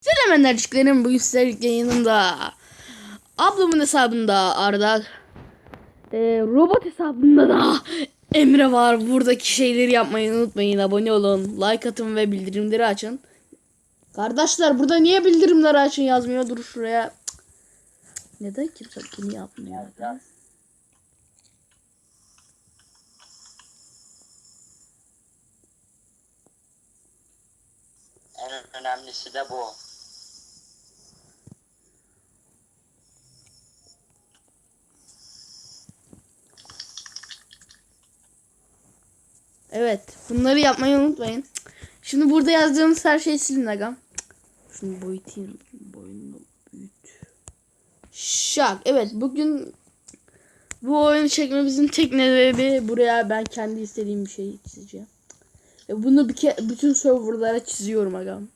Selam enerjiklerim bugün sizlerle yanımda. Ablamın hesabında Arda. Ee, robot hesabında da Emre var. Buradaki şeyleri yapmayı unutmayın. Abone olun. Like atın ve bildirimleri açın. Kardeşler burada niye bildirimleri açın yazmıyor? Dur şuraya. Cık. Neden kimse bunu yapmıyor? En önemlisi de bu. Evet. Bunları yapmayı unutmayın. Şimdi burada yazdığımız her şeyi silin agam. Şunu boyutayım. Boyunu büyüt. Şak. Evet bugün bu oyunu çekmemizin tek nedeni buraya ben kendi istediğim bir şey çizeceğim. Ve bunu bir ke bütün serverlara çiziyorum agam.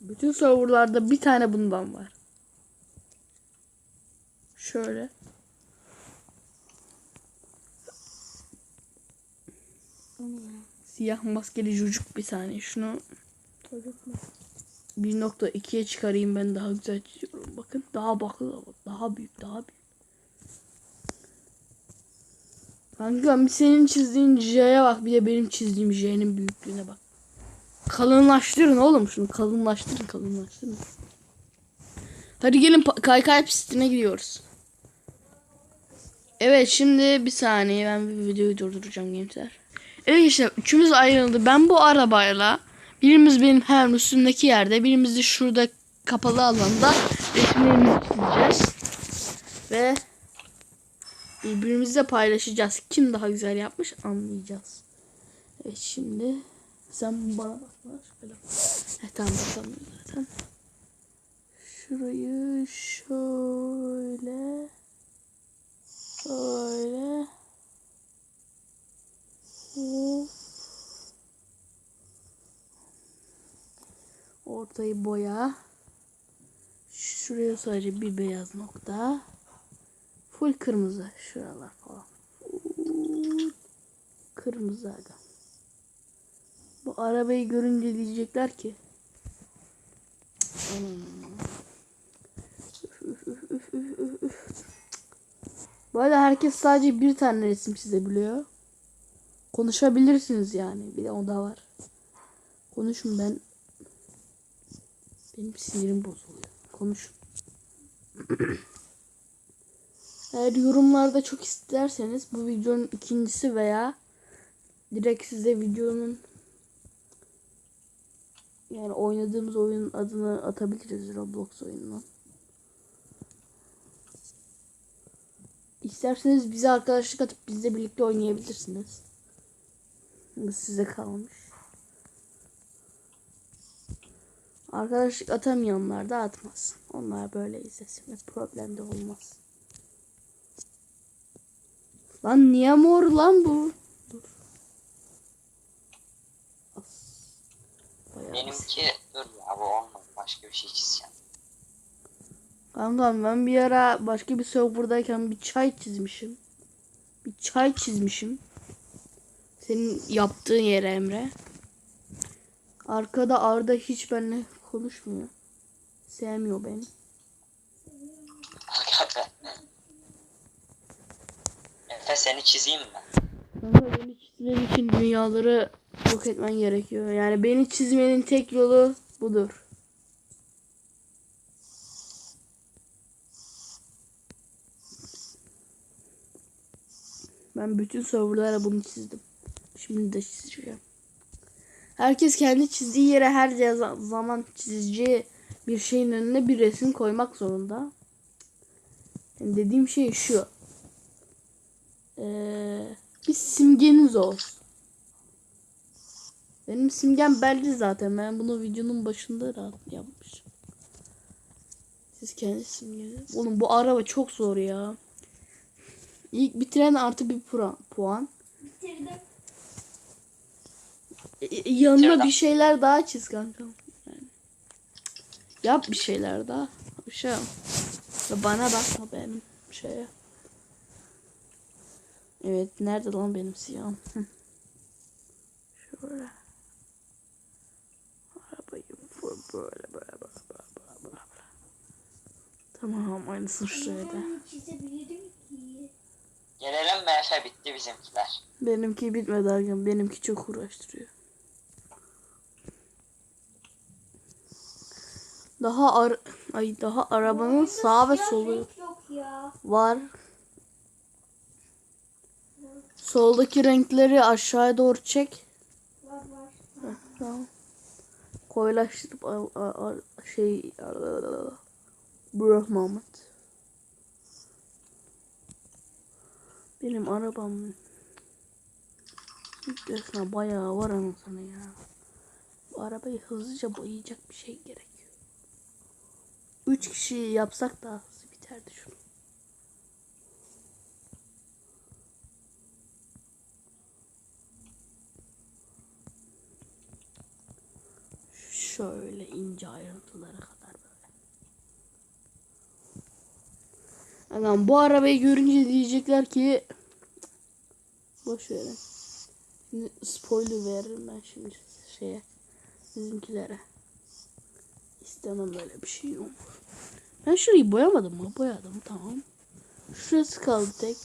Bütün serverlarda bir tane bundan var. Şöyle. Siyah maskeli çocuk bir saniye şunu 1.2'ye çıkarayım ben daha güzel çiziyorum. Bakın daha baklı daha büyük daha büyük. Kanka bir senin çizdiğin J'ye bak bir de benim çizdiğim J'nin büyüklüğüne bak. Kalınlaştırın oğlum şunu kalınlaştırın kalınlaştırın. Hadi gelin kaykay pistine gidiyoruz. Evet şimdi bir saniye ben bir videoyu durduracağım gençler. Evet işte üçümüz ayrıldı. Ben bu arabayla birimiz benim hem üstümdeki yerde birimiz de şurada kapalı alanda resimlerimizi çizeceğiz. Ve birbirimizle paylaşacağız. Kim daha güzel yapmış anlayacağız. Evet şimdi sen bana bak. Şöyle. Heh, tamam bakalım zaten. Şurayı şöyle Böyle. Ortayı boya. Şuraya sadece bir beyaz nokta. Full kırmızı. Şuralar falan. Kırmızı aga. Bu arabayı görünce diyecekler ki. Bu arada herkes sadece bir tane resim çizebiliyor. Konuşabilirsiniz yani. Bir de o da var. Konuşun ben. Benim sinirim bozuluyor. Konuşun. Eğer yorumlarda çok isterseniz bu videonun ikincisi veya direkt size videonun yani oynadığımız oyunun adını atabiliriz Roblox oyununun. İsterseniz bize arkadaşlık atıp bizle birlikte oynayabilirsiniz. Bu size kalmış. Arkadaşlık atamayanlar da atmaz. Onlar böyle izlesin ve problem de olmaz. Lan niye mor lan bu? Dur. Benimki dur ya bu olmadı. Başka bir şey çizeceğim. Kankam ben bir ara başka bir serverdayken bir çay çizmişim. Bir çay çizmişim. Senin yaptığın yere Emre. Arkada Arda hiç benimle konuşmuyor. Sevmiyor beni. Efe seni çizeyim mi? Kanka beni çizmen için dünyaları yok etmen gerekiyor. Yani beni çizmenin tek yolu budur. Ben bütün serverlara bunu çizdim. Şimdi de çizeceğim. Herkes kendi çizdiği yere her za- zaman çizeceği bir şeyin önüne bir resim koymak zorunda. Yani dediğim şey şu. Ee, bir simgeniz olsun. Benim simgem belli zaten. Ben bunu videonun başında rahat yapmışım. Siz kendi simgeniz. Oğlum bu araba çok zor ya. İlk bitiren artı bir puan. Bitirdim. E, yanına Bitirdim. bir şeyler daha çiz kanka. Yani. Yap bir şeyler daha. Uşağım. Ve bana bakma benim şeye. Evet nerede lan benim siyahım? Hı. Şöyle. Arabayı böyle böyle Tamam aynısını şuraya da. Gelelim Efe bitti bizimkiler. Benimki bitmedi Ergen. Benimki çok uğraştırıyor. Daha ar ay daha arabanın sağ ve solu var. Soldaki renkleri aşağıya doğru çek. Var var. Heh. Koyulaştırıp şey Bruh Mahmut. Benim arabam Üstesine bayağı var anasını ya. Bu arabayı hızlıca boyayacak bir şey gerek. 3 kişi yapsak daha hızlı biterdi şunu. Şöyle ince ayrıntılara kadar böyle. Adam bu arabayı görünce diyecekler ki boş verin. Şimdi spoiler veririm ben şimdi şeye bizimkilere. İstemem böyle bir şey olur. Ben şurayı boyamadım mı? Boyadım tamam. Şurası kaldı tek.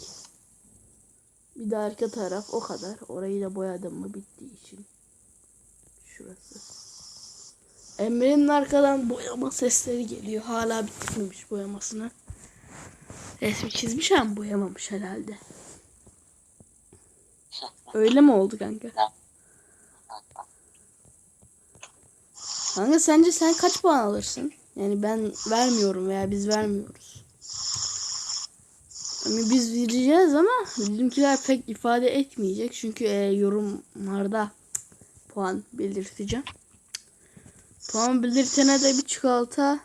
Bir de arka taraf o kadar. Orayı da boyadım mı bittiği için. Şurası. Emre'nin arkadan boyama sesleri geliyor. Hala bitirmemiş boyamasını. Resmi çizmiş ama boyamamış herhalde. Öyle mi oldu kanka? Kanka sence sen kaç puan alırsın? Yani ben vermiyorum veya biz vermiyoruz. Yani biz vereceğiz ama bizimkiler pek ifade etmeyecek. Çünkü e, yorumlarda puan belirteceğim. Puan belirtene de bir çikolata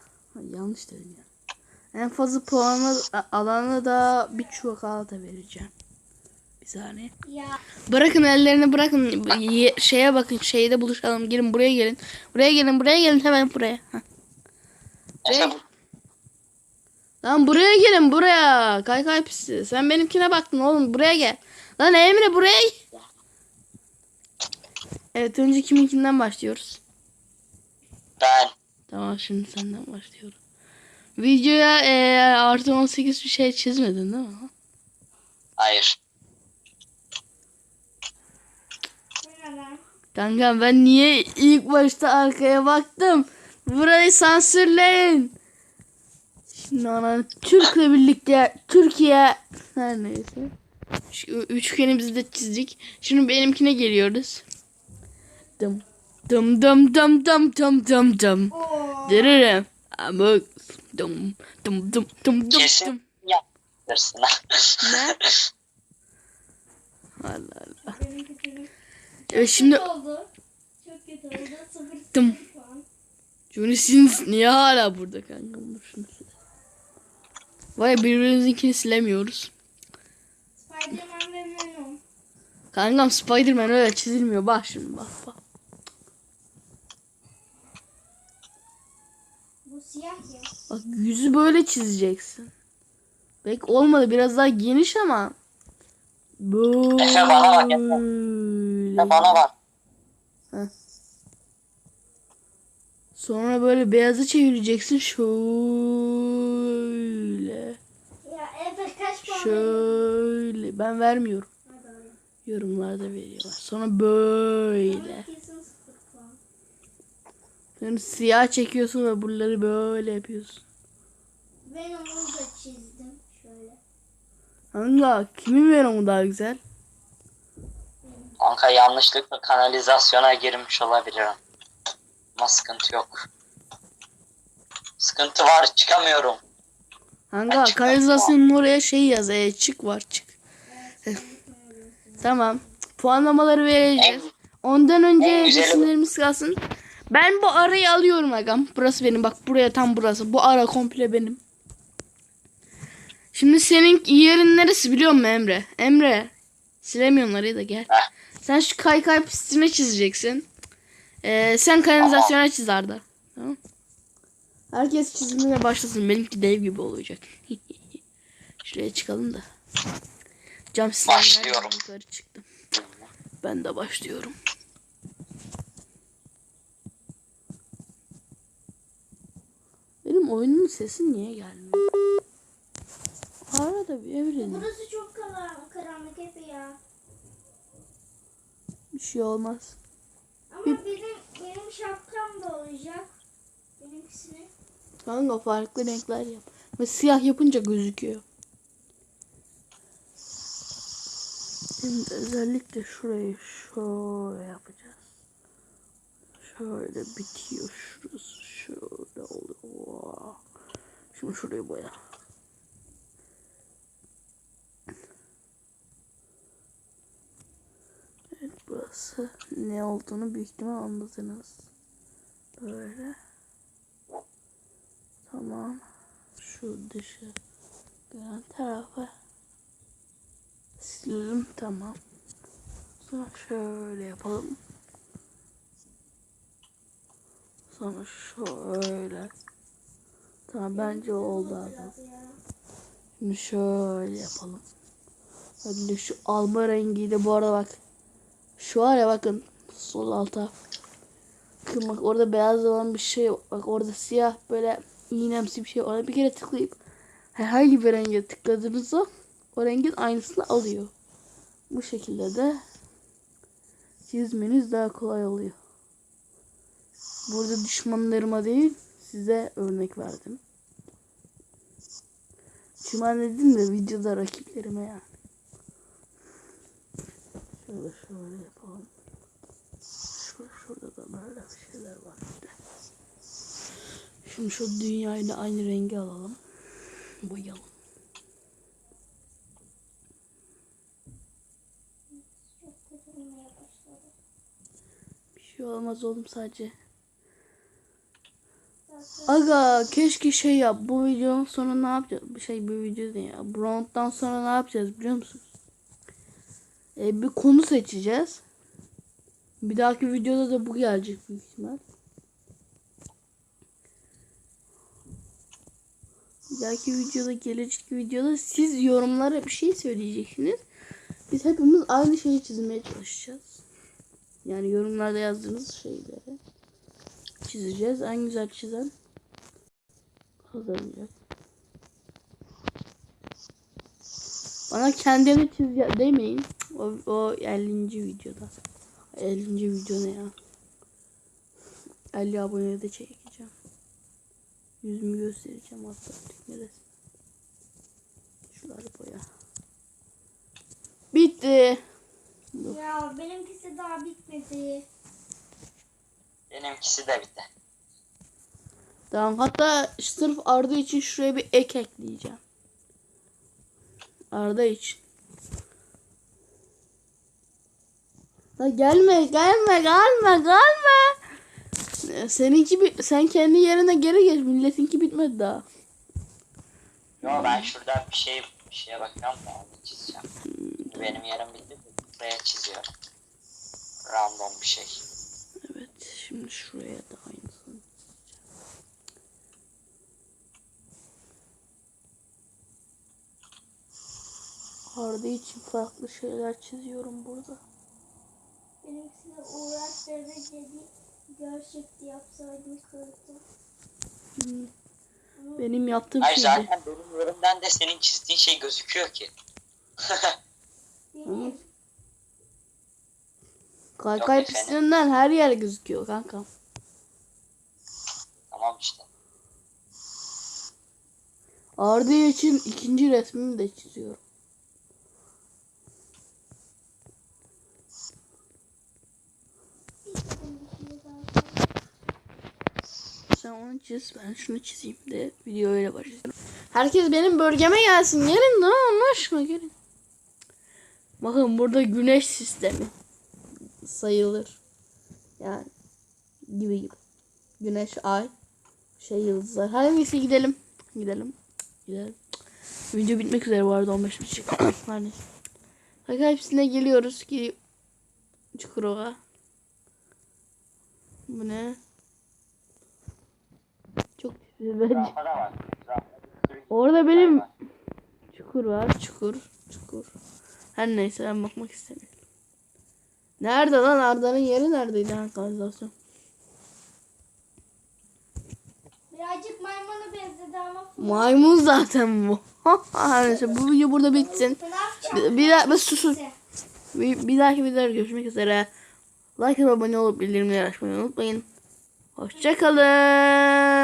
yanlış dedim ya. En fazla puanı alana da bir çikolata vereceğim. Bir saniye. Ya Bırakın ellerini bırakın. Ye- Şeye bakın şeyde buluşalım. Gelin buraya gelin. Buraya gelin buraya gelin hemen buraya. Heh. Hey. Lan buraya gelin buraya. Kay kay pisi. Sen benimkine baktın oğlum buraya gel. Lan Emre buraya. Evet önce kiminkinden başlıyoruz. ben Tamam şimdi senden başlıyorum. Videoya e, artı 18 bir şey çizmedin değil mi? hayır. bu ne lan? Kanka ben niye ilk başta arkaya baktım? Burayı sansürleyin. Şimdi ana Türk'le birlikte Türkiye her neyse. Şu üçgenimizi de çizdik. Şimdi benimkine geliyoruz. Dım dım dım dım dım dım dım dım. Dırırım. Ama dım dım dım dım dım dım. Yaptırsın. Ne? Allah Allah. Evet şimdi kötü oldu. Çok kötü oldu. Sıfır Dım. Johnny Sins niye hala burada kanka? Sil. Vay birbirimizinkini silemiyoruz. Spiderman ve Venom. Kankam Spiderman öyle çizilmiyor. Bak şimdi bak bak. Bu siyah ya. Bak yüzü böyle çizeceksin. Pek olmadı biraz daha geniş ama. Böyle. Efe bana bak, Efe. Efe bana bak. Sonra böyle beyazı çevireceksin şöyle. Ya Efe kaç puan? Şöyle. Ben vermiyorum. Yorumlarda veriyorlar. Sonra böyle. Yani siyah çekiyorsun ve buraları böyle yapıyorsun. Venom'u da çizdim. Şöyle. Kanka kimin Venom'u daha güzel? Kanka yanlışlıkla kanalizasyona girmiş olabilirim. Ama sıkıntı yok. Sıkıntı var çıkamıyorum. Kanka kanalizasyonun oraya şey yaz. E, çık var çık. tamam. Puanlamaları vereceğiz. Ondan önce resimlerimiz kalsın. Ben bu arayı alıyorum agam. Burası benim. Bak buraya tam burası. Bu ara komple benim. Şimdi senin yerin neresi biliyor musun Emre? Emre. Silemiyorsun arayı da gel. Heh. Sen şu kaykay pistine çizeceksin. Ee, sen kanalizasyona çiz Arda. Tamam. Herkes çizimine başlasın. Benimki dev gibi olacak. Şuraya çıkalım da. Cam Başlıyorum. yukarı çıktım. Ben de başlıyorum. Benim oyunun sesi niye gelmiyor? tabii evrenin. Burası çok karanlık, karanlık Efe ya. Bir şey olmaz. Ama benim benim şapkam da olacak. Benimkisini. Kanka farklı renkler yap. Ve siyah yapınca gözüküyor. Şimdi özellikle şurayı şöyle yapacağız. Şöyle bitiyor şurası. Şöyle oluyor. Şimdi şurayı boya. Evet burası ne olduğunu büyük ihtimal anladınız. Böyle. Tamam. Şu dışı gören tarafa silelim. Tamam. Sonra şöyle yapalım. Sonra şöyle. Tamam bence oldu abi. Şimdi şöyle yapalım. Hadi şu alma rengi de bu arada bak. Şu var ya bakın sol alta. Bakın bak orada beyaz olan bir şey bak orada siyah böyle iğnemsi bir şey ona bir kere tıklayıp herhangi bir renge tıkladığınızda o rengin aynısını alıyor. Bu şekilde de çizmeniz daha kolay oluyor. Burada düşmanlarıma değil size örnek verdim. Düşman dedim de videoda rakiplerime yani. Şöyle şöyle yapalım. Şurada, şurada da böyle bir şeyler var. Şimdi şu dünyayla aynı rengi alalım. Boyayalım. Bir şey olmaz oğlum sadece. Aga keşke şey yap. Bu videonun sonra ne yapacağız? Bir şey bir video değil ya. Bu sonra ne yapacağız biliyor musunuz? Ee, bir konu seçeceğiz. Bir dahaki videoda da bu gelecek büyük ihtimal. Bir dahaki videoda gelecek videoda siz yorumlara bir şey söyleyeceksiniz. Biz hepimiz aynı şeyi çizmeye çalışacağız. Yani yorumlarda yazdığınız şeyleri çizeceğiz. En güzel çizen kazanacak. Bana kendini çiz demeyin. O, o 50. videoda. 50. video ne ya? 50 abone de çekeceğim. Yüzümü göstereceğim hatta tüm resim. Şuları boya. Bitti. Ya benimkisi daha bitmedi. Benimkisi de bitti. Tamam hatta sırf Arda için şuraya bir ek ekleyeceğim. Arda için. La gelme gelme gelme gelme. Seninki bir sen kendi yerine geri geç. Milletinki bitmedi daha. Yo ben şurada bir şey bir şeye bakıyorum da onu çizeceğim. Benim yerim bitti. Buraya çiziyorum. Random bir şey. Evet şimdi şuraya da aynısını. Arda için farklı şeyler çiziyorum burada. Benimkisi de uğraş dereceli gerçekti yapsaydım kırdım. Hmm. Benim yaptığım Hayır şey zaten benim yerimden de senin çizdiğin şey gözüküyor ki. Benim Kaykay pistinden her yer gözüküyor kanka. Tamam işte. Arda için ikinci resmimi de çiziyorum. bir şey daha Sen onu çiz ben şunu çizeyim de video öyle başlayalım. Herkes benim bölgeme gelsin. Gelin lan anlaşma gelin. Bakın burada güneş sistemi sayılır. Yani gibi gibi. Güneş, ay, şey yıldızlar. Neyse gidelim. Gidelim. Gidelim. Video bitmek üzere bu arada 15 buçuk. Her neyse. Hepsine geliyoruz ki Çukurova. Bu ne? Bence. Orada benim çukur var. Çukur. Çukur. Her neyse ben bakmak istemiyorum. Nerede lan Arda'nın yeri neredeydi ha kanalizasyon? Birazcık maymuna benzedi ama. Maymun zaten bu. Neyse bu video burada bitsin. Bir, bir, bir susun. Bir, bir dahaki videoda görüşmek üzere. Like ve abone olup bildirimleri açmayı unutmayın. Hoşçakalın.